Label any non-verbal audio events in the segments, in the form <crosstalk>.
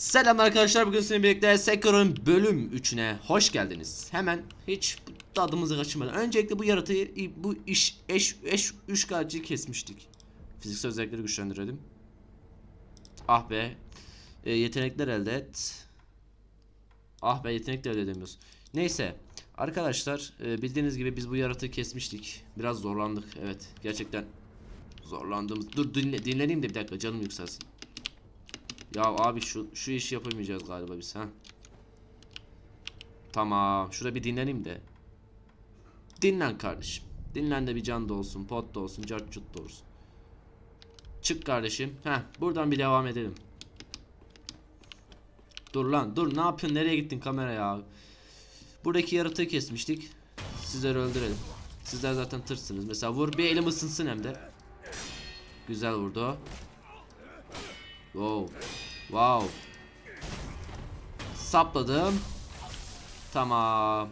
Selam arkadaşlar bugün sizinle birlikte Sekiro'nun bölüm 3'üne hoş geldiniz. Hemen hiç tadımızı kaçırmadan öncelikle bu yaratığı bu iş eş eş üçkağıtçıyı kesmiştik. Fiziksel özellikleri güçlendirelim. Ah be. E, yetenekler elde et. Ah be yetenek de elde edemiyoruz. Neyse. Arkadaşlar e, bildiğiniz gibi biz bu yaratığı kesmiştik. Biraz zorlandık. Evet. Gerçekten zorlandığımız. Dur dinle, dinleneyim de bir dakika canım yükselsin. Ya abi şu şu işi yapamayacağız galiba biz ha. Tamam. Şurada bir dinleneyim de. Dinlen kardeşim. Dinlen de bir can da olsun, pot da olsun, cartçut da olsun. Çık kardeşim. Heh, buradan bir devam edelim. Dur lan, dur. Ne yapıyorsun? Nereye gittin kamera ya? Buradaki yaratığı kesmiştik. Sizleri öldürelim. Sizler zaten tırsınız. Mesela vur bir elim ısınsın hem de. Güzel vurdu. Wow. Wow. Sapladım. Tamam.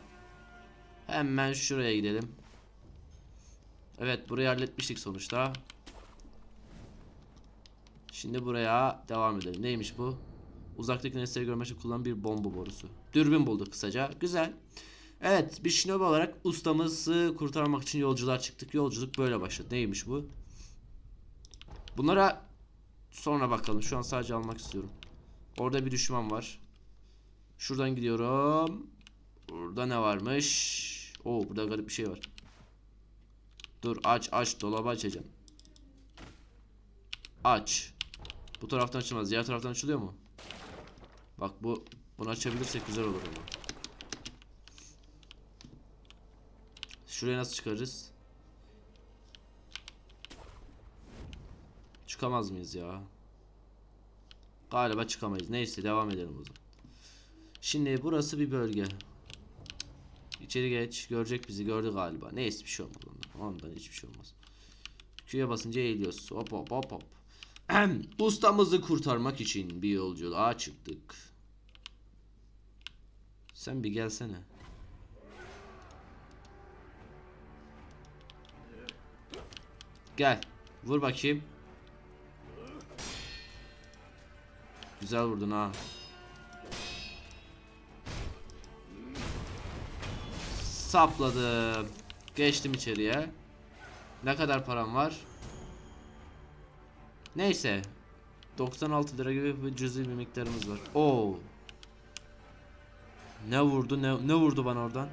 Hemen şuraya gidelim. Evet burayı halletmiştik sonuçta. Şimdi buraya devam edelim. Neymiş bu? Uzaktaki nesneleri görmek için kullanılan bir bomba borusu. Dürbün bulduk kısaca. Güzel. Evet bir shinobi olarak ustamızı kurtarmak için yolculuğa çıktık. Yolculuk böyle başladı. Neymiş bu? Bunlara Sonra bakalım. Şu an sadece almak istiyorum. Orada bir düşman var. Şuradan gidiyorum. Burada ne varmış? Oo burada garip bir şey var. Dur aç aç dolabı açacağım. Aç. Bu taraftan açılmaz. Diğer taraftan açılıyor mu? Bak bu bunu açabilirsek güzel olur ama. Şuraya nasıl çıkarız? Çıkamaz mıyız ya? Galiba çıkamayız. Neyse devam edelim o zaman. Şimdi burası bir bölge. İçeri geç. Görecek bizi. Gördü galiba. Neyse bir şey olmaz ondan. Ondan hiçbir şey olmaz. Q'ya basınca eğiliyoruz. Hop hop hop hop. Ustamızı kurtarmak için bir yolculuğa çıktık. Sen bir gelsene. Gel. Vur bakayım. Güzel vurdun ha. Sapladım. Geçtim içeriye. Ne kadar param var? Neyse. 96 lira gibi bir cüzi bir miktarımız var. Oo. Ne vurdu ne, ne vurdu bana oradan?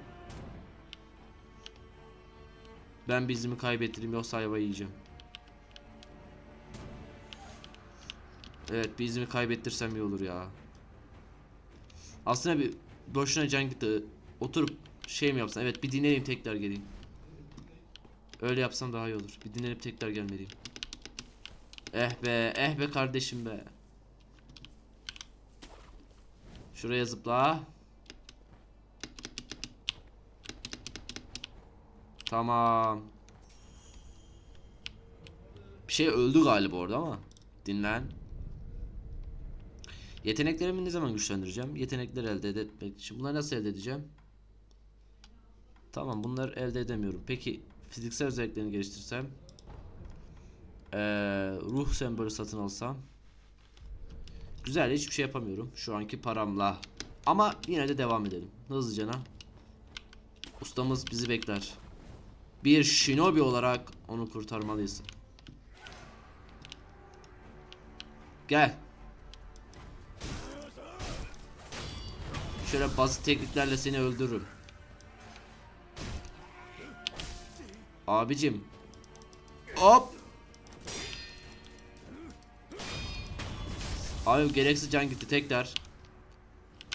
Ben bizimi kaybettireyim yoksa ayva yiyeceğim. Evet bir izimi kaybettirsem iyi olur ya. Aslında bir boşuna can gitti. Oturup şey mi yapsam? Evet bir dinleneyim tekrar geleyim. Öyle yapsam daha iyi olur. Bir dinlenip tekrar gelmeliyim. Eh be, eh be kardeşim be. Şuraya zıpla. Tamam. Bir şey öldü galiba orada ama. Dinlen. Yeteneklerimi ne zaman güçlendireceğim? Yetenekler elde etmek için. Bunları nasıl elde edeceğim? Tamam bunları elde edemiyorum. Peki fiziksel özelliklerini geliştirsem? Ee, ruh sembolü satın alsam? Güzel hiçbir şey yapamıyorum. Şu anki paramla. Ama yine de devam edelim. Hızlıca. Ustamız bizi bekler. Bir shinobi olarak onu kurtarmalıyız. Gel. Şöyle basit tekniklerle seni öldürürüm. Abicim. Hop. Abi gereksiz can gitti tekrar.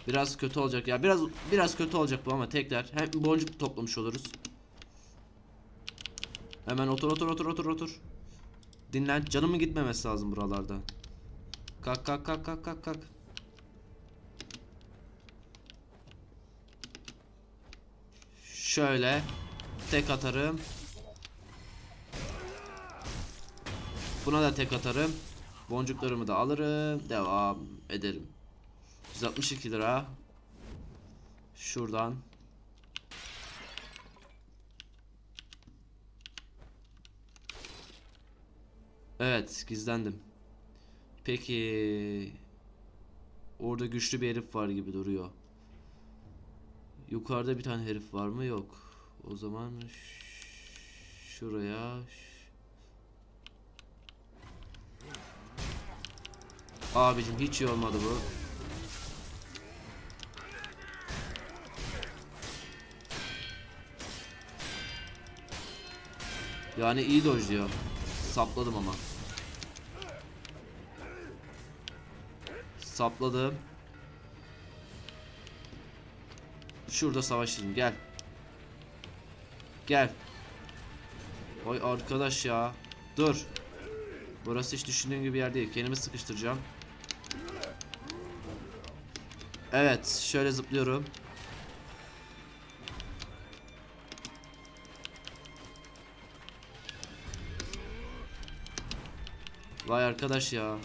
Biraz kötü olacak ya. Biraz biraz kötü olacak bu ama tekrar hem boncuk toplamış oluruz. Hemen otur otur otur otur otur. Dinlen. Canımın gitmemesi lazım buralarda. Kalk kalk kalk kalk kalk kalk. Şöyle tek atarım. Buna da tek atarım. Boncuklarımı da alırım. Devam ederim. 162 lira. Şuradan. Evet gizlendim. Peki. Orada güçlü bir herif var gibi duruyor. Yukarıda bir tane herif var mı? Yok. O zaman şuraya Abicim hiç iyi olmadı bu. Yani iyi dojluyor. Sapladım ama. Sapladım. Şurada savaşırım gel. Gel. Oy arkadaş ya. Dur. Burası hiç düşündüğüm gibi yer değil. Kendimi sıkıştıracağım. Evet, şöyle zıplıyorum. Vay arkadaş ya.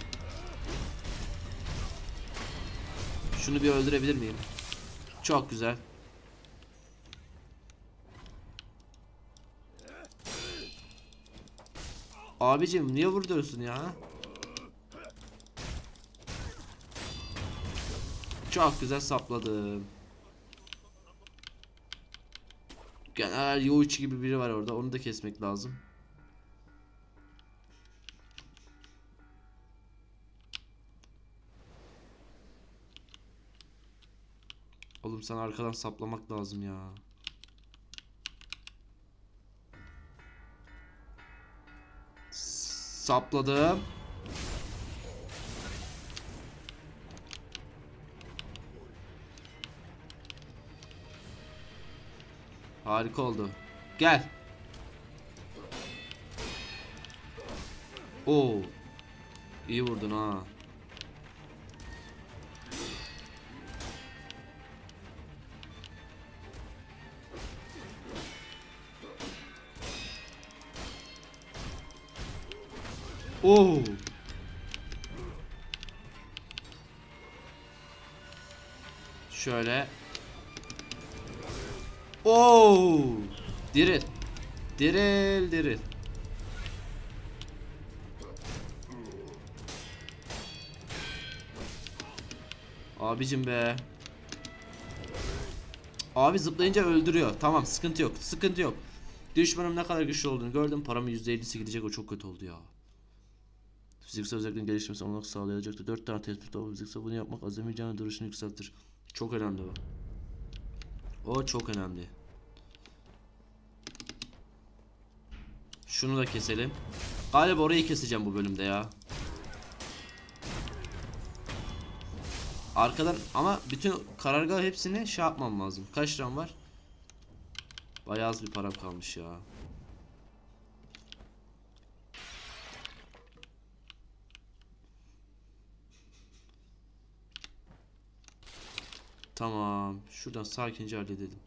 Şunu bir öldürebilir miyim? Çok güzel. Abicim niye vuruyorsun ya? Çok güzel sapladım. Genel Yoichi gibi biri var orada. Onu da kesmek lazım. Oğlum sen arkadan saplamak lazım ya. Sapladım. Harika oldu. Gel. Oo. İyi vurdun ha. Oo. Şöyle. Oo! Diril. Diril diril. Abicim be. Abi zıplayınca öldürüyor. Tamam sıkıntı yok. Sıkıntı yok. Düşmanım ne kadar güçlü olduğunu gördüm. Paramın %50'si gidecek o çok kötü oldu ya. Fiziksel özelliklerin gelişmesi olanak sağlayacaktır. 4 tane tespit var. Fiziksel bunu yapmak azami canı duruşunu yükseltir. Çok önemli o. O çok önemli. Şunu da keselim. Galiba orayı keseceğim bu bölümde ya. Arkadan ama bütün karargah hepsini şey yapmam lazım. Kaç liram var? Bayağı az bir param kalmış ya. Tamam. Şuradan sakince halledelim.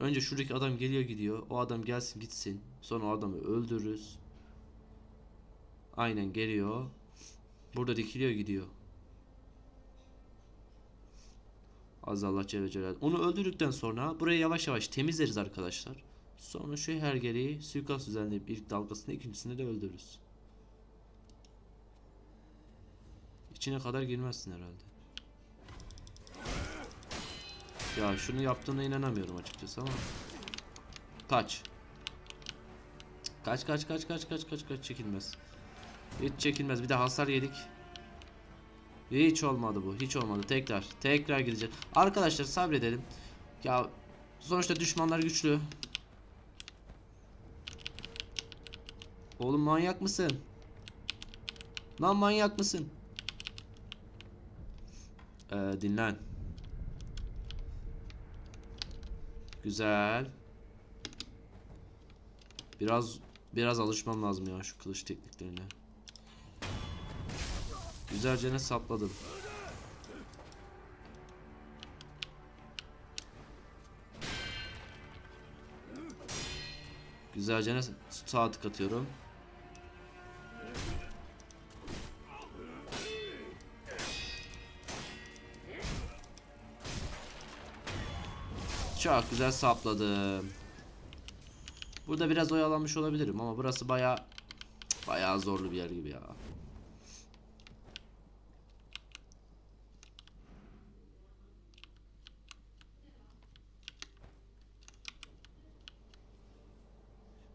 Önce şuradaki adam geliyor gidiyor. O adam gelsin gitsin. Sonra o adamı öldürürüz. Aynen geliyor. Burada dikiliyor gidiyor. Azallah Celle Celaluhu. Onu öldürdükten sonra burayı yavaş yavaş temizleriz arkadaşlar. Sonra şu hergeleyi suikast düzenleyip ilk dalgasını ikincisini de öldürürüz. İçine kadar girmezsin herhalde. Ya şunu yaptığına inanamıyorum açıkçası ama. Kaç. Kaç kaç kaç kaç kaç kaç kaç çekilmez. Hiç çekilmez. Bir de hasar yedik. Hiç olmadı bu. Hiç olmadı. Tekrar. Tekrar gideceğiz. Arkadaşlar sabredelim. Ya sonuçta düşmanlar güçlü. Oğlum manyak mısın? Lan manyak mısın? Ee, dinlen. Güzel. Biraz biraz alışmam lazım ya şu kılıç tekniklerine. Güzelce ne sapladım. Güzelce ne sağ tık atıyorum. Çok güzel sapladım. Burada biraz oyalanmış olabilirim ama burası baya baya zorlu bir yer gibi ya.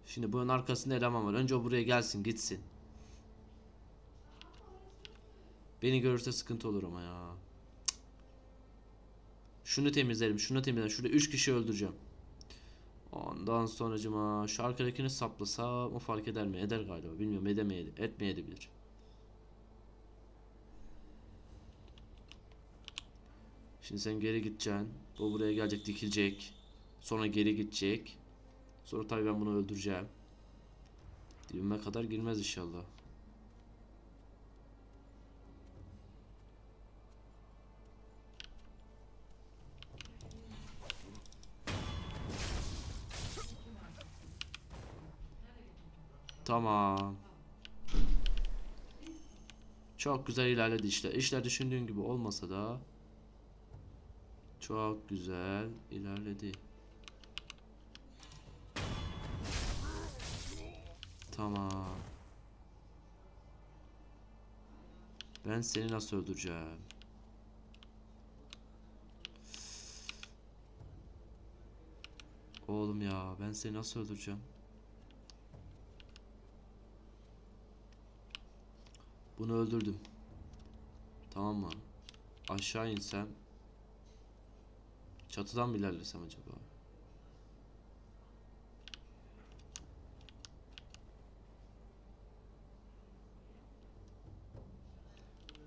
Şimdi bunun arkasında eleman var. Önce o buraya gelsin gitsin. Beni görürse sıkıntı olur ama ya. Şunu temizlerim, şunu temizlerim. Şurada 3 kişi öldüreceğim. Ondan sonracıma şu arkadakini saplasam o fark eder mi? Eder galiba. Bilmiyorum edemeye etmeyebilir. Şimdi sen geri gideceksin. O buraya gelecek dikilecek. Sonra geri gidecek. Sonra tabii ben bunu öldüreceğim. Dibime kadar girmez inşallah. Tamam. Çok güzel ilerledi işler. İşler düşündüğün gibi olmasa da çok güzel ilerledi. Tamam. Ben seni nasıl öldüreceğim? Oğlum ya ben seni nasıl öldüreceğim? Bunu öldürdüm. Tamam mı? Aşağı insem Çatıdan mı ilerlesem acaba?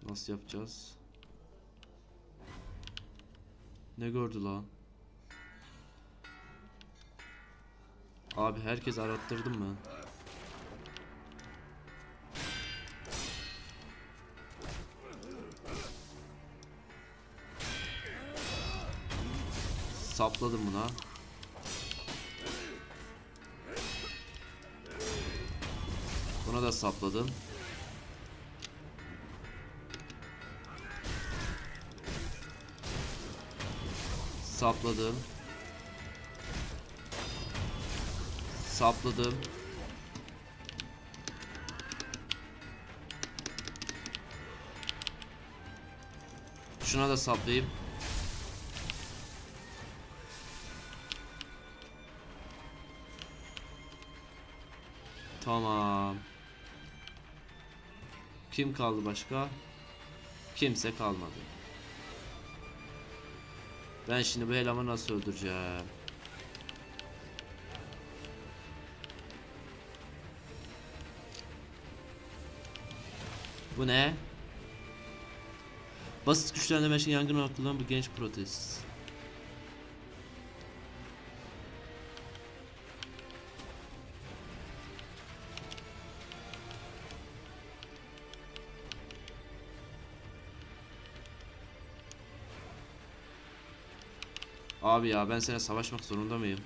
Nasıl yapacağız? Ne gördü lan? Abi herkes arattırdım mı? Sapladım buna. Buna da sapladım. Sapladım. Sapladım. Şuna da saplayayım. Tamam. Kim kaldı başka? Kimse kalmadı. Ben şimdi bu elemanı nasıl öldüreceğim? Bu ne? Basit güçlendirme için yangın olarak bir genç protez. Abi ya ben seninle savaşmak zorunda mıyım?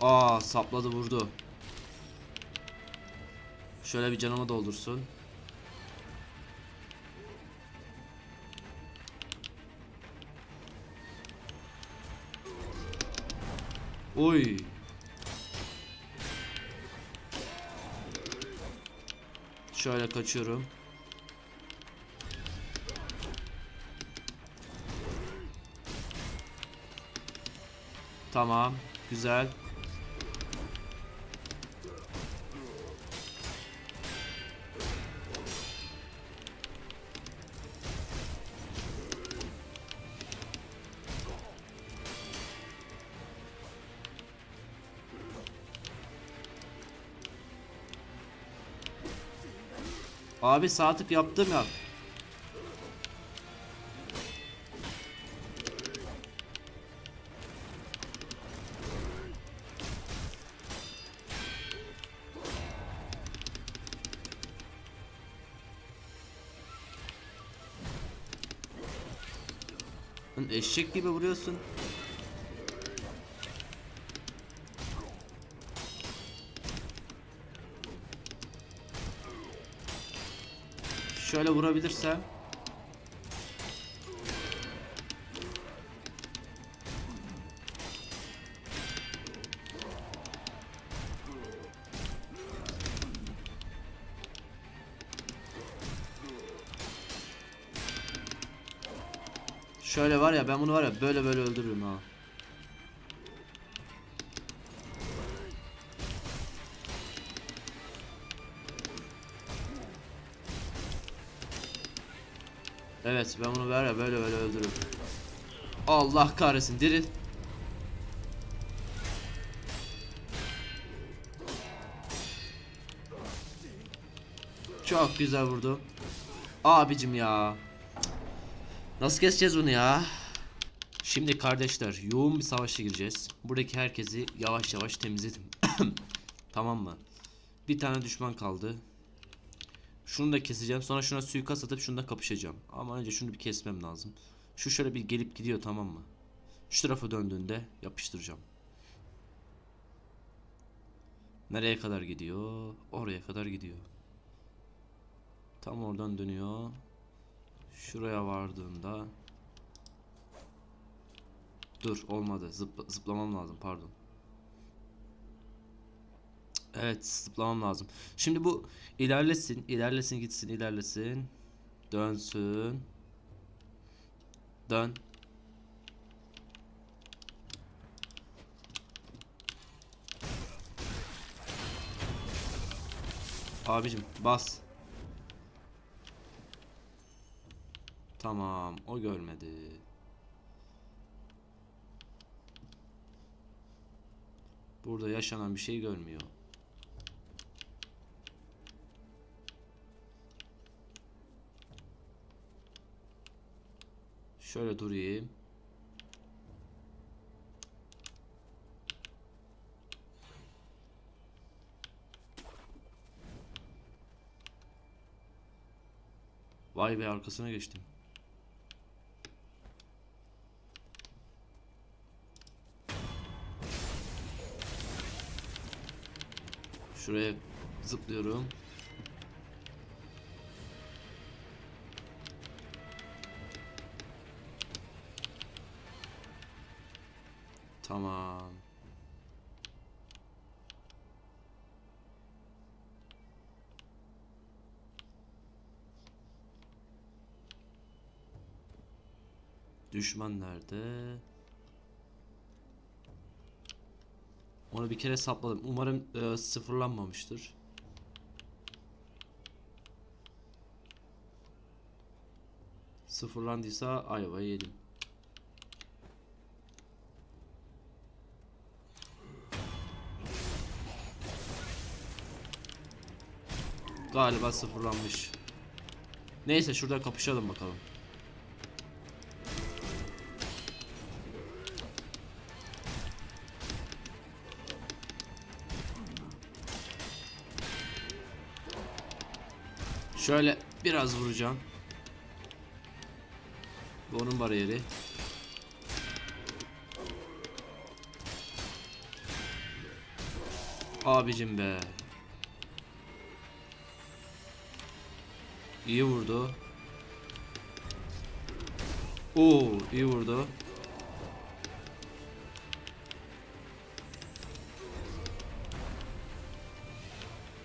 Aa sapladı vurdu. Şöyle bir canımı doldursun. Oy. Şöyle kaçıyorum. Tamam, güzel. Abi sağ tık yaptım ya. Eşek gibi vuruyorsun. Şöyle vurabilirsem. Şöyle var ya ben bunu var ya böyle böyle öldürürüm ha. Evet ben bunu var ya böyle böyle öldürürüm. Allah kahretsin diril. Çok güzel vurdu. Abicim ya. Nasıl keseceğiz bunu ya? Şimdi kardeşler yoğun bir savaşa gireceğiz. Buradaki herkesi yavaş yavaş temizledim. <coughs> tamam mı? Bir tane düşman kaldı. Şunu da keseceğim. Sonra şuna suikast atıp şunda kapışacağım. Ama önce şunu bir kesmem lazım. Şu şöyle bir gelip gidiyor tamam mı? Şu tarafa döndüğünde yapıştıracağım. Nereye kadar gidiyor? Oraya kadar gidiyor. Tam oradan dönüyor. Şuraya vardığında Dur olmadı. Zıpla, zıplamam lazım pardon. Evet zıplamam lazım. Şimdi bu ilerlesin, ilerlesin gitsin, ilerlesin. Dönsün. Dön. Abicim bas. Tamam o görmedi. Burada yaşanan bir şey görmüyor. Şöyle durayım. Vay be arkasına geçtim. Şuraya zıplıyorum. Tamam. Düşman nerede? Onu bir kere sapladım. Umarım e, sıfırlanmamıştır. Sıfırlandıysa ayvayı yedim. Galiba sıfırlanmış. Neyse şurada kapışalım bakalım. Şöyle biraz vuracağım. Bu onun bariyeri. Abicim be. İyi vurdu. Oo, iyi vurdu.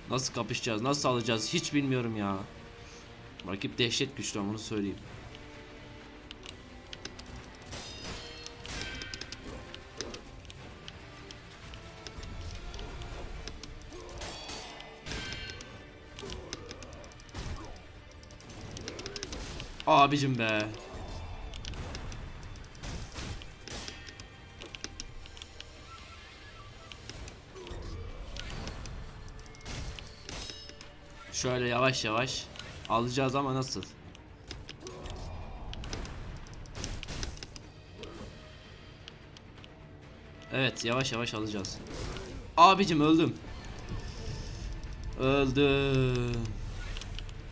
Nasıl kapışacağız? Nasıl alacağız? Hiç bilmiyorum ya. Rakip dehşet güçlü onu söyleyeyim. Abicim be. Şöyle yavaş yavaş alacağız ama nasıl? Evet yavaş yavaş alacağız. Abicim öldüm. Öldüm.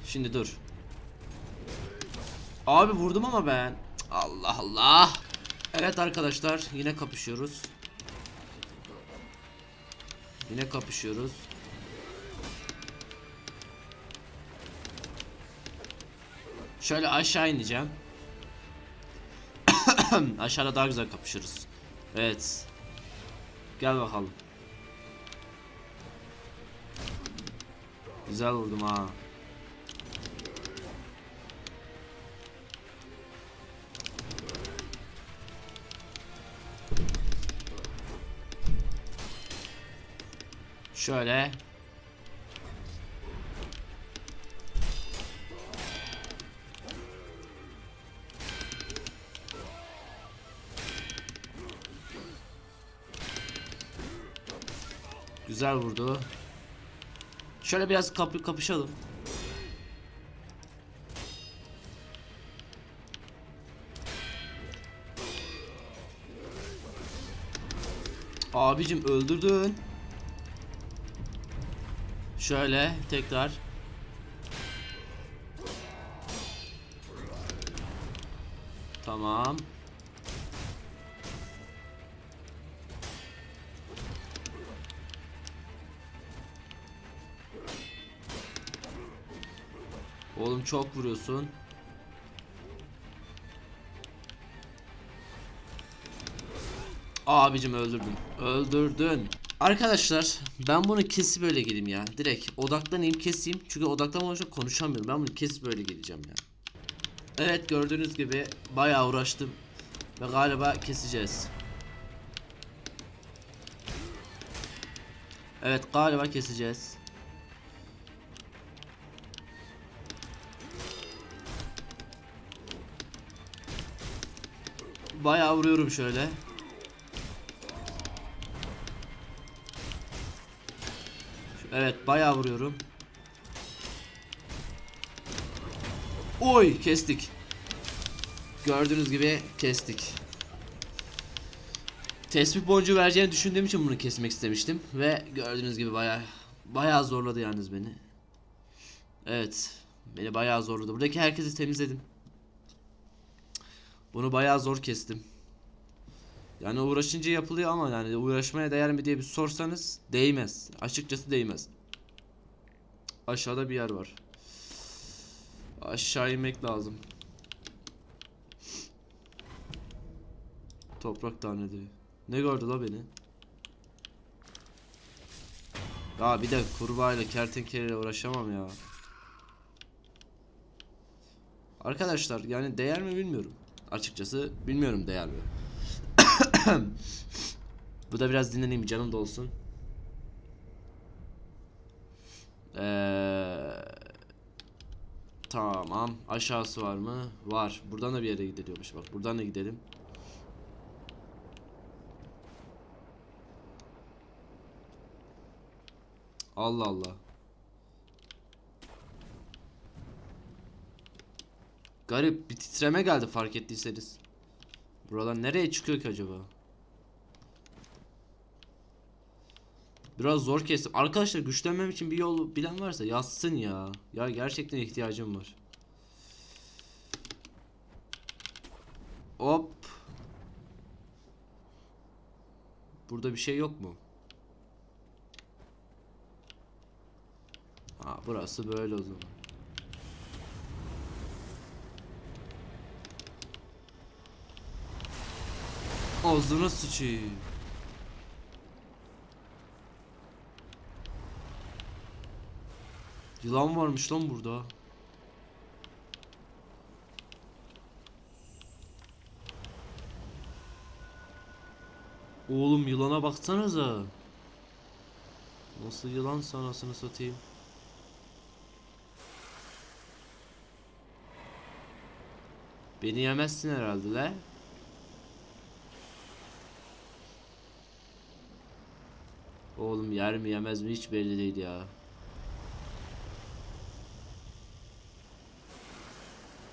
Şimdi dur. Abi vurdum ama ben. Allah Allah. Evet arkadaşlar yine kapışıyoruz. Yine kapışıyoruz. Şöyle aşağı ineceğim. <coughs> Aşağıda daha güzel kapışırız. Evet. Gel bakalım. Güzel vurdum ha. Şöyle. Güzel vurdu. Şöyle biraz kapı kapışalım. Abicim öldürdün. Şöyle tekrar. Tamam. Oğlum çok vuruyorsun. Abicim öldürdün. Öldürdün. Arkadaşlar ben bunu kesip böyle geleyim ya. Direkt odaklanayım keseyim. Çünkü odaklanmamışım konuşamıyorum. Ben bunu kesip böyle geleceğim ya. Evet gördüğünüz gibi bayağı uğraştım. Ve galiba keseceğiz. Evet galiba keseceğiz. Bayağı vuruyorum şöyle. Evet bayağı vuruyorum. Oy kestik. Gördüğünüz gibi kestik. Tespih boncuğu vereceğini düşündüğüm için bunu kesmek istemiştim. Ve gördüğünüz gibi bayağı bayağı zorladı yalnız beni. Evet. Beni bayağı zorladı. Buradaki herkesi temizledim. Bunu bayağı zor kestim. Yani uğraşınca yapılıyor ama yani uğraşmaya değer mi diye bir sorsanız değmez. Açıkçası değmez. Aşağıda bir yer var. Aşağı inmek lazım. Toprak tanrı Ne gördü la beni? Ya bir de kurbağayla kertenkeleyle uğraşamam ya. Arkadaşlar yani değer mi bilmiyorum. Açıkçası bilmiyorum değer mi. Bu da biraz dinleneyim canım da olsun. Ee, tamam. Aşağısı var mı? Var. Buradan da bir yere gidiliyormuş. Bak buradan da gidelim. Allah Allah. Garip bir titreme geldi fark ettiyseniz. Buralar nereye çıkıyor ki acaba? Biraz zor kestim. Arkadaşlar güçlenmem için bir yol bilen varsa yazsın ya. Ya gerçekten ihtiyacım var. Hop. Burada bir şey yok mu? Ha burası böyle o zaman. Ağzına sıçayım. Yılan varmış lan burada. Oğlum yılana baksanıza. Nasıl yılan sanasını satayım. Beni yemezsin herhalde la. Oğlum yer mi yemez mi hiç belli değil ya.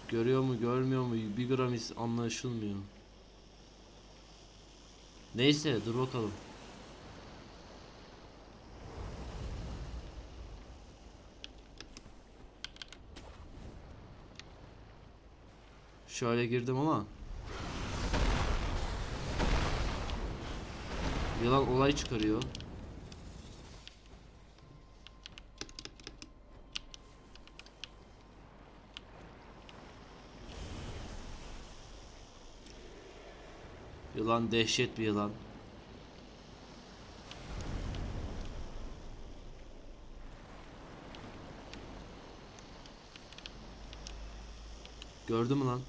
Görüyor mu görmüyor mu bir gram his anlaşılmıyor. Neyse dur bakalım. Şöyle girdim ama Yılan olay çıkarıyor. Yılan dehşet bir yılan. Gördün mü lan?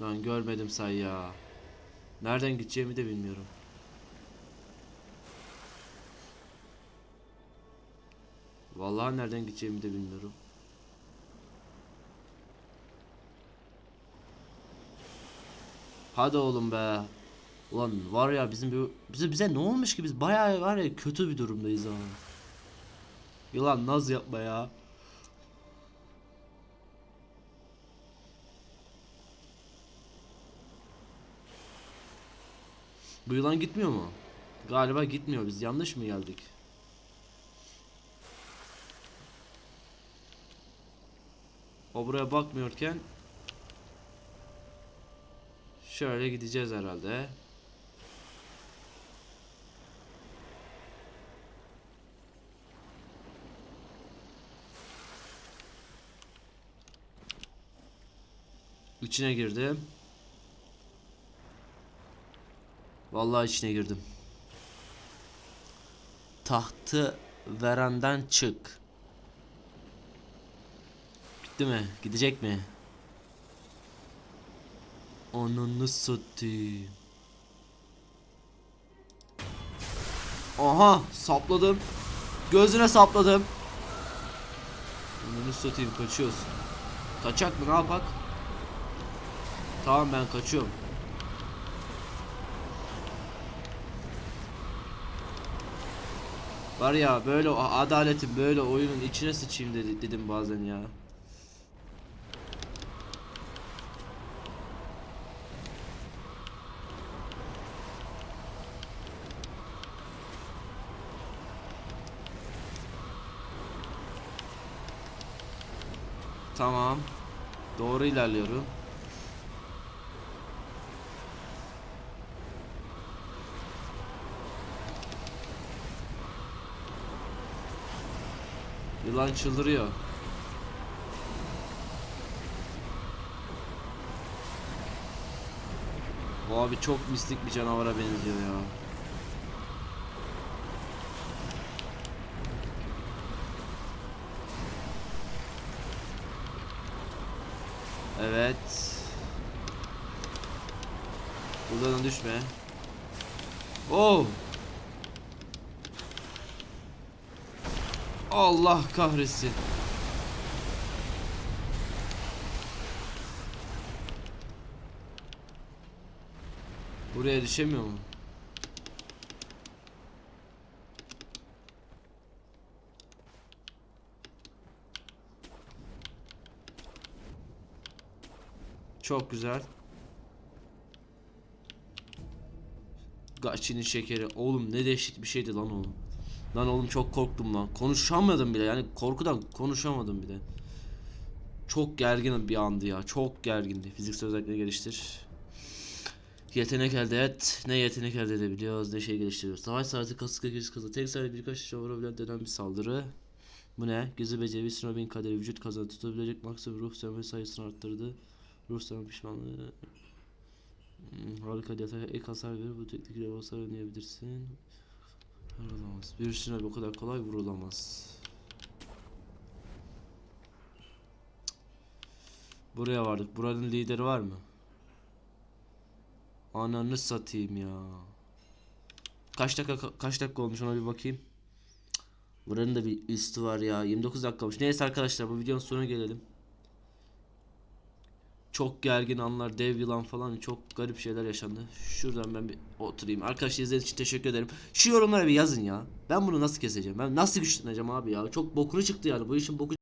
Ben görmedim say ya. Nereden gideceğimi de bilmiyorum. Vallahi nereden gideceğimi de bilmiyorum. Hadi oğlum be. Ulan var ya bizim bir bize bize ne olmuş ki biz bayağı var ya kötü bir durumdayız ha. Yılan naz yapma ya. Bu yılan gitmiyor mu? Galiba gitmiyor. Biz yanlış mı geldik? O buraya bakmıyorken şöyle gideceğiz herhalde. İçine girdim. Vallahi içine girdim. Tahtı verenden çık. Gitti mi? Gidecek mi? Ananı satayım. Aha sapladım. Gözüne sapladım. Ananı satayım kaçıyoruz. Kaçak mı ne yapak? Tamam ben kaçıyorum. Var ya böyle adaletin böyle oyunun içine sıçayım dedi, dedim bazen ya. Tamam. Doğru ilerliyorum. Yılan çıldırıyor. Bu abi çok mistik bir canavara benziyor ya. Evet. Buradan düşme. Oh! Allah kahretsin. Buraya düşemiyor mu? Çok güzel. Gaçinin şekeri. Oğlum ne dehşet bir şeydi lan oğlum. Lan oğlum çok korktum lan. Konuşamadım bile yani korkudan konuşamadım bile. Çok gergin bir andı ya. Çok gergindi. Fiziksel özellikleri geliştir. Yetenek elde et. Ne yetenek elde edebiliyoruz ne şey geliştiriyoruz. Savaş saati kasıkla göz kazı. Tek seferde birkaç kişi vurabilen denen bir saldırı. Bu ne? Gizli beceri Snowbin kaderi vücut kazanı tutabilecek maksimum ruh sönme sayısını arttırdı. Sönme pişmanlığı. Hmm, harika detay ek hasar verir. Bu teknikle hasar oynayabilirsin. Vurulamaz. Bir üstüne bu kadar kolay vurulamaz. Buraya vardık. Buranın lideri var mı? Ananı satayım ya. Kaç dakika ka- kaç dakika olmuş ona bir bakayım. Buranın da bir üstü var ya. 29 dakika olmuş. Neyse arkadaşlar bu videonun sonuna gelelim. Çok gergin anlar, dev yılan falan çok garip şeyler yaşandı. Şuradan ben bir oturayım. Arkadaşlar izlediğiniz için teşekkür ederim. Şu yorumlara bir yazın ya. Ben bunu nasıl keseceğim? Ben nasıl güçleneceğim abi ya? Çok bokunu çıktı yani. Bu işin boku